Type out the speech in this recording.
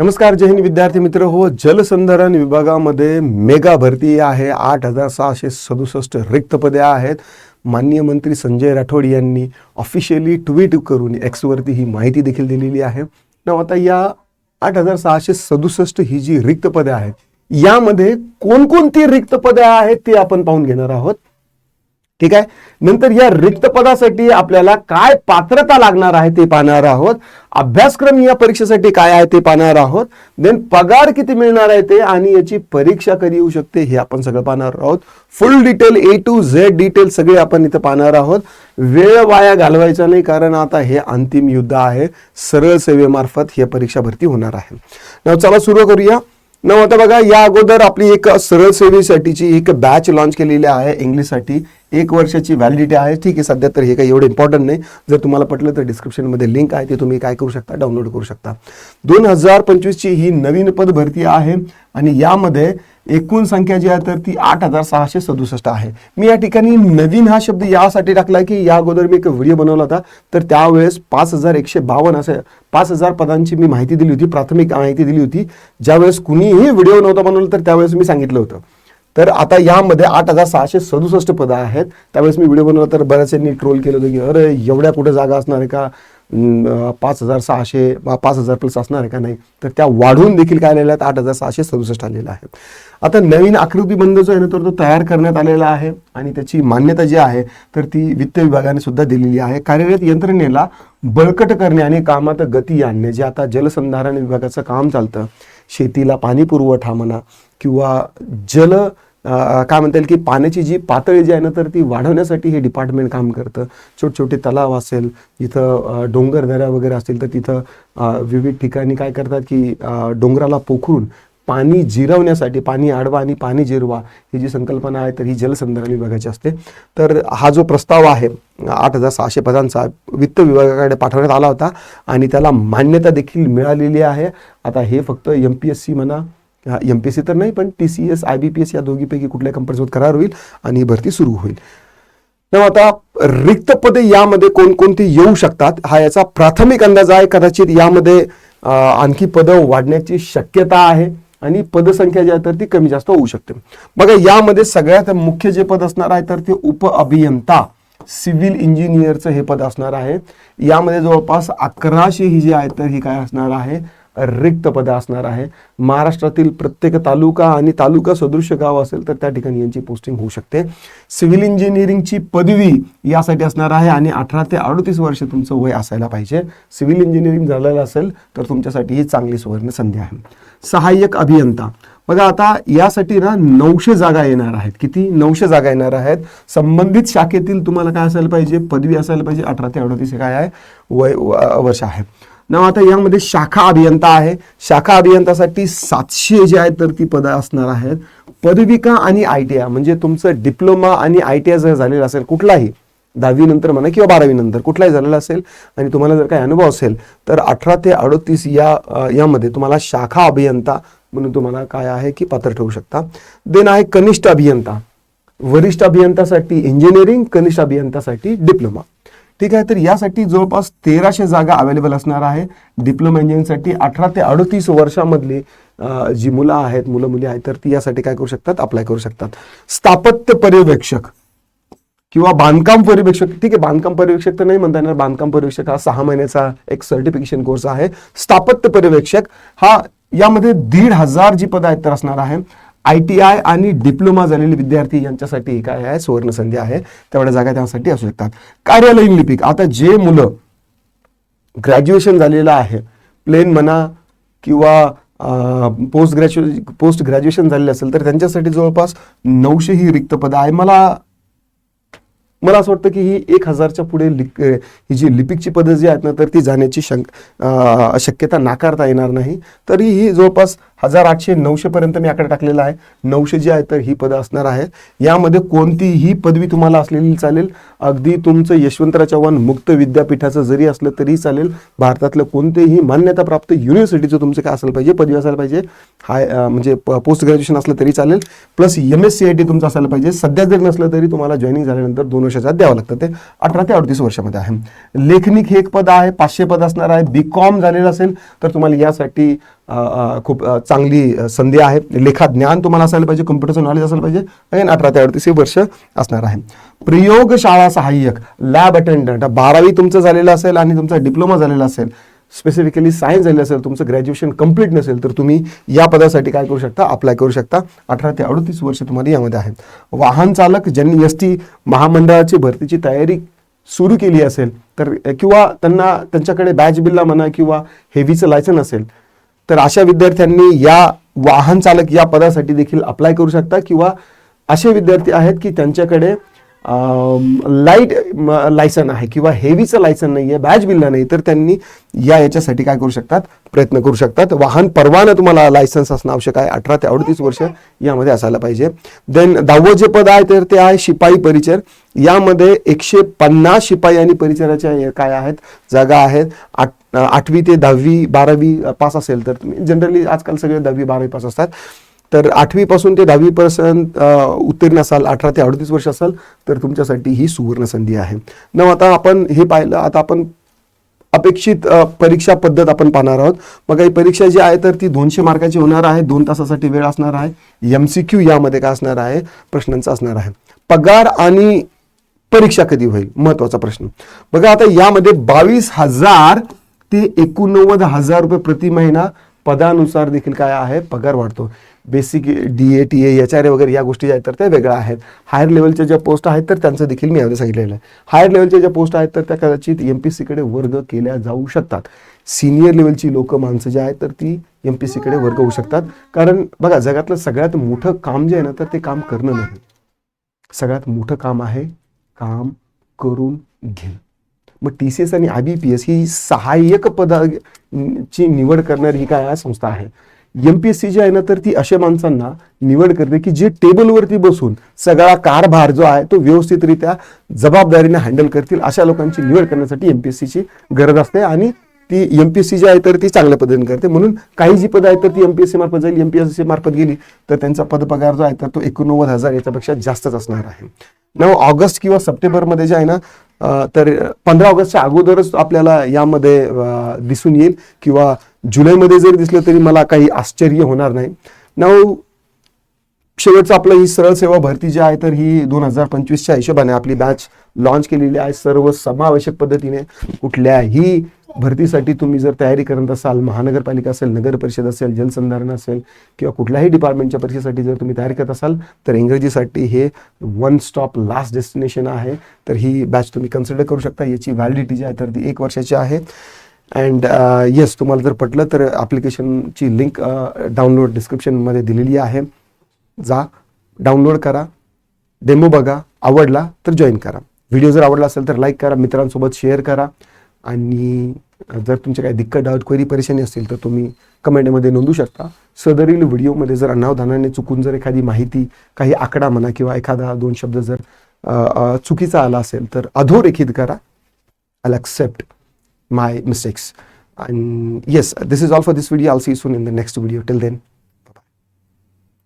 नमस्कार जय हिंद विद्यार्थी मित्र. हो जलसंधारण विभागामध्ये मेगा भरती आहे. आठ हजार सहाशे सदुसष्ट रिक्त पदे आहेत. माननीय मंत्री संजय राठोड यांनी ऑफिशियली ट्विट करून एक्सवरती ही माहिती देखील दिलेली आहे. ना आता या आठ हजार सहाशे सदुसष्ट ही जी रिक्त पदे आहेत यामध्ये कोणकोणती रिक्त पदे आहेत ती आपण पाहून घेणार आहोत. ठीक आहे? नंतर या रिक्त पदासाठी आपल्याला काय पात्रता लागणार आहे ते पाहणार आहोत. अभ्यासक्रम या परीक्षेसाठी काय आहे ते पाहणार आहोत. देन पगार किती मिळणार आहे ते आणि याची परीक्षा कधी येऊ शकते हे आपण सगळं पाहणार आहोत. Full detail A to Z detail सगळे आपण इथं पाहणार आहोत. वेळ वाया घालवायचा नाही कारण आता हे अंतिम युद्ध आहे. सरळ सेवेमार्फत ही परीक्षा भरती होणार आहे. चला सुरू करूया. न आता बघा या अगोदर आपली एक सरळ सेवेसाठीची एक बॅच लॉन्च केलेली आहे. इंग्लिशसाठी एक वर्षाची व्हॅलिडिटी आहे. ठीक आहे सध्या तर हे काही एवढं इम्पॉर्टंट नाही. जर तुम्हाला पटलं तर डिस्क्रिप्शनमध्ये लिंक आहे ते तुम्ही काय करू शकता डाउनलोड करू शकता. दोन हजार पंचवीसची ही नवीन पद भरती आहे आणि यामध्ये एकूण संख्या जी आहे तर ती आठ हजार सहाशे सदुसष्ट आहे. मी या ठिकाणी नवीन हा शब्द यासाठी टाकला की या अगोदर मी एक व्हिडिओ बनवला होता. तर त्यावेळेस पाच हजार एकशे बावन्न असं पाच हजार पदांची मी माहिती दिली होती प्राथमिक माहिती दिली होती. ज्यावेळेस कुणीही व्हिडिओ नव्हता बनवला तर त्यावेळेस मी सांगितलं होतं. तर आता यामध्ये आठ हजार सहाशे सदुसष्ट पदं आहेत. त्यावेळेस मी व्हिडिओ बनवला तर बऱ्याचशा ट्रोल केलं होतं की अरे एवढ्या कुठे जागा असणार आहे का? पाच हजार सहाशे बा- पाच हजार प्लस असणार आहे का नाही? तर त्या वाढवून देखील काय आलेल्या आहेत? आठ हजार सहाशे सदुसष्ट आलेल्या आहेत. आता नवीन आकृतीबंध जो आहे ना तर तो तयार करण्यात आलेला आहे आणि त्याची मान्यता जी आहे तर ती वित्त विभागाने सुद्धा दिलेली आहे. कार्यरत यंत्रणेला बळकट करणे आणि कामात गती आणणे जे आता जलसंधारण विभागाचं काम चालतं शेतीला पाणी पुरवठा म्हणा किंवा जल काय म्हणता येईल की पाण्याची जी पातळी जी आहे ना तर ती वाढवण्यासाठी हे डिपार्टमेंट काम करतं. छोटे छोटे तलाव असेल इथं डोंगर दऱ्या वगैरे असतील तर तिथं विविध ठिकाणी काय करतात की डोंगराला पोखरून पाणी जिरवण्यासाठी पाणी आडवा आणि पाणी जिरवा ही जी संकल्पना आहे तर ही जलसंधारण विभागाची असते. तर हा जो प्रस्ताव आहे आठ हजार सहाशे पदांचा वित्त विभागाकडे पाठवण्यात आला होता आणि त्याला मान्यता देखील मिळालेली आहे. आता हे फक्त एम पी एस सी म्हणा एम पी एस सी तर नाही पण T C S I B P S या दोघीपैकी कुठल्या कंपनीसोबत करार होईल आणि ही भरती सुरू होईल. तेव्हा आता रिक्त पदे यामध्ये कोणकोणती येऊ शकतात हा याचा प्राथमिक अंदाज आहे. कदाचित यामध्ये आणखी पदं वाढण्याची शक्यता आहे आणि पदसंख्या जी आहे तर ती कमी जास्त होऊ शकते. बघा यामध्ये सगळ्यात मुख्य जे पद असणार आहे तर ते उप अभियंता सिव्हिल इंजिनियरचं हे पद असणार आहे. यामध्ये जवळपास अकराशे ही जी आहे तर ही काय असणार आहे? रिक्त पदं असणार आहे. महाराष्ट्रातील प्रत्येक तालुका आणि तालुका सदृश्य गाव असेल तर त्या ठिकाणी यांची पोस्टिंग होऊ शकते. सिव्हिल इंजिनिअरिंगची पदवी यासाठी असणार आहे आणि अठरा ते अडतीस वर्ष तुमचं वय असायला पाहिजे. सिव्हिल इंजिनिअरिंग झालेलं असेल तर तुमच्यासाठी ही चांगली सुवर्ण संधी आहे. सहाय्यक अभियंता. बघा आता यासाठी ना नऊशे जागा येणार आहेत. किती? नऊशे जागा येणार आहेत. संबंधित शाखेतील तुम्हाला काय असायला पाहिजे? पदवी असायला पाहिजे. अठरा ते अडतीस काय आहे? वय वर्ष आहे. ना आता यामध्ये शाखा अभियंता आहे. शाखा अभियंतासाठी सातशे जे आहेत तर ती पदं असणार आहेत. पदविका आणि आय टी आय म्हणजे तुमचं डिप्लोमा आणि आय टी आय जर झालेलं असेल कुठलाही दहावी नंतर म्हणा किंवा बारावी नंतर कुठलाही झालेला असेल आणि तुम्हाला जर काही अनुभव असेल तर अठरा ते अडतीस या यामध्ये तुम्हाला शाखा अभियंता म्हणून तुम्हाला काय आहे की पात्र ठेवू शकता. देन आहे कनिष्ठ अभियंता. वरिष्ठ अभियंतासाठी इंजिनिअरिंग कनिष्ठ अभियंतासाठी डिप्लोमा ठीक आहे तर यासाठी जवळपास तेराशे जागा अवेलेबल असणार आहे. डिप्लोमा इंजिनिअरिंगसाठी अठरा ते अडतीस वर्षामधली जी मुलं आहेत मुलं मुली आहेत तर ती यासाठी काय करू शकतात? अप्लाय करू शकतात. स्थापत्य पर्यवेक्षक किंवा बांधकाम पर्यवेक्षक. ठीक आहे बांधकाम पर्यवेक्षक तर नाही म्हणता येणार. बांधकाम पर्यवेक्षक हा सहा महिन्याचा एक सर्टिफिकेशन कोर्स आहे. स्थापत्य पर्यवेक्षक हा यामध्ये दीड हजार जी पदं आहेत तर असणार आहे. आय टी आय आणि डिप्लोमा झालेले विद्यार्थी यांच्यासाठी काय आहे सुवर्ण संधी आहे. तेवढ्या जागा त्यासाठी असू शकतात. कार्यालयीन लिपिक. आता जे मुलं ग्रॅज्युएशन झालेलं आहे प्लेन म्हणा किंवा पोस्ट ग्रॅज्युए पोस्ट ग्रॅज्युएशन झालेलं असेल तर त्यांच्यासाठी जवळपास नऊशे ही रिक्त पदं आहे. मला मला असं वाटतं की ही एक हजारच्या पुढे लिक ही जी लिपिकची पदं जी आहेत ना तर ती जाण्याची शंक शक्यता नाकारता येणार नाही. तरी ही जवळपास हजार आठशे नऊशेपर्यंत मी आकडे टाकलेला आहे. नऊशे जी आहे तर ही पदं असणार आहे यामध्ये कोणतीही पदवी तुम्हाला असलेली चालेल. अगदी तुमचं यशवंतराव चव्हाण मुक्त विद्यापीठाचं जरी असलं तरी चालेल. भारतातलं कोणतेही मान्यताप्राप्त युनिव्हर्सिटीचं तुमचं काय असायला पाहिजे पदवी असायला पाहिजे. हाय म्हणजे पोस्ट ग्रॅज्युएशन असलं तरी चालेल. Plus M S C I T तुमचं असायला पाहिजे. सध्या जर नसलं तरी तुम्हाला जॉईनिंग झाल्यानंतर दोन वर्षाचा द्यावं लागतं. ते अठरा ते अडतीस वर्षामध्ये आहे. लेखनिक हे एक पद आहे पाचशे पद असणार आहे. बी कॉम झालेलं असेल तर तुम्हाला यासाठी खूप चांगली संधी आहे. लेखा ज्ञान तुम्हाला असायला पाहिजे कम्प्युटरचं नॉलेज असायला पाहिजे अगेन अठरा ते अडतीस हे वर्ष असणार आहे. प्रयोगशाळा सहाय्यक लॅब अटेंडंट बारावी तुमचं झालेलं असेल आणि तुमचा डिप्लोमा झालेला असेल स्पेसिफिकली सायन्स झालेलं असेल तुमचं ग्रॅज्युएशन कंप्लीट नसेल तर तुम्ही या पदासाठी काय करू शकता? अप्लाय करू शकता. अठरा ते अडतीस वर्ष तुम्हाला यामध्ये आहेत. वाहन चालक ज्यांनी एस टी महामंडळाची भरतीची तयारी सुरू केली असेल तर किंवा त्यांना त्यांच्याकडे बॅच बिल्ला म्हणा किंवा हेवीचं लायसन असेल तर अशा विद्यार्थ्यांनी या वाहन चालक या पदासाठी देखील अप्लाय करू शकता किंवा असे विद्यार्थी आहेत की त्यांच्याकडे लाइट लायसन आहे किंवा हेवीचं लायसन नाही आहे बॅच बिल्ला नाही तर त्यांनी या याच्यासाठी काय करू शकतात? प्रयत्न करू शकतात. वाहन परवाना तुम्हाला लायसन्स असणं आवश्यक आहे. अठरा ते अडतीस वर्ष यामध्ये असायला पाहिजे. देन दहावं जे पद आहे तर ते आहे शिपाई परिचर. यामध्ये एकशे पन्नास शिपाई आणि परिचराच्या काय आहेत? जागा आहेत. आठ आठवी ते दहावी बारावी पास असेल तर तुम्ही जनरली आजकाल सगळे दहावी बारावी पास असतात. तर आठवीपासून ते दहावीपर्यंत उत्तीर्ण असाल अठरा ते अडतीस वर्ष असाल तर तुमच्यासाठी ही सुवर्ण संधी आहे. न आता आपण हे पाहिलं आता आपण अपेक्षित परीक्षा पद्धत आपण पाहणार आहोत. मग ही परीक्षा जी आहे तर ती दोनशे मार्काची होणार आहे दोन तासासाठी वेळ असणार आहे. एम सी क्यू यामध्ये काय असणार आहे? प्रश्नांचा असणार आहे. पगार आणि परीक्षा कधी होईल? महत्त्वाचा प्रश्न. बघा आता यामध्ये बावीस हजार ते एकोणनव्वद हजार रुपये प्रति महिना पदानुसार देखील काय आहे? पगार वाढतो. Basic D A T A H R A वगैरे या गोष्टी ज्या आहेत तर त्या वेगळ्या आहेत. हायर लेवलच्या ज्या पोस्ट आहेत तर त्यांचं देखील मी यामध्ये सांगितलेलं आहे. हायर लेवलच्या ज्या पोस्ट आहेत तर त्या कदाचित एम पी सीकडे वर्ग केल्या जाऊ शकतात. सिनियर लेवलची लोक माणसं जी आहेत तर ती एम पी सीकडे वर्ग होऊ शकतात. कारण बघा जगातलं सगळ्यात मोठं काम जे आहे ना तर ते काम करणं नाही. सगळ्यात मोठं काम आहे काम करून घे मग टी सी एस आणि आय बी पी एस ही सहाय्यक पदाची निवड करणारी ही काय संस्था आहे? एम पी एस सी जी आहे ना तर ती अशा माणसांना निवड करते की जे टेबलवरती बसून सगळा कारभार जो आहे तो व्यवस्थितरित्या जबाबदारीने हँडल करतील अशा लोकांची निवड करण्यासाठी एम पी एस सीची गरज असते आणि ती एम पी एस सी जी आहे तर ती चांगल्या पद्धतीने करते. म्हणून काही जी पदं आहेत तर ती एम पी एस सी मार्फत जाईल. एम पी एस सी मार्फत गेली तर त्यांचा पदपगार जो आहे तर तो एकोणनव्वद हजार याच्यापेक्षा जास्तच असणार आहे. नऊ ऑगस्ट किंवा सप्टेंबरमध्ये जे आहे ना तर पंधरा ऑगस्टच्या अगोदरच आपल्याला यामध्ये दिसून येईल किंवा जुलैमध्ये जरी दिसलं तरी मला काही आश्चर्य होणार नाही. नऊ शेवटचं आपलं ही सरळ सेवा भरती जी आहे तर ही दोन हजार पंचवीसच्या हिशोबाने आपली बॅच लॉन्च केलेली आहे. सर्व समावेशक पद्धतीने कुठल्याही भरतीसाठी तुम्ही जर तयारी करत असाल महानगरपालिका असेल नगर परिषद असेल जलसंधारण असेल किंवा कुठल्याही डिपार्टमेंटच्या परीक्षेसाठी जर तुम्ही तयारी करत असाल तर इंग्रजीसाठी हे वन स्टॉप लास्ट डेस्टिनेशन आहे. तर ही बॅच तुम्ही कन्सिडर करू शकता. याची व्हॅलिडिटी जी आहे तर ती एक वर्षाची आहे. अँड येस uh, तुम्हाला जर पटलं तर ॲप्लिकेशनची लिंक डाउनलोड डिस्क्रिप्शनमध्ये दिलेली आहे. जा डाउनलोड करा डेमो बघा आवडला तर जॉईन करा. व्हिडिओ जर आवडला असेल तर लाईक करा मित्रांसोबत शेअर करा. आणि जर तुमचे काही दिक्कत डाऊट क्वेरी परेशानी असतील तर तुम्ही कमेंटमध्ये नोंदवू शकता. सदरील व्हिडिओमध्ये जर अनावधानाने चुकून जर एखादी माहिती काही आकडा म्हणा किंवा एखादा दोन शब्द जर चुकीचा आला असेल तर अधोरेखित करा. I'll accept my mistakes. And yes this is all for this video. I'll see you soon in the next video. Till then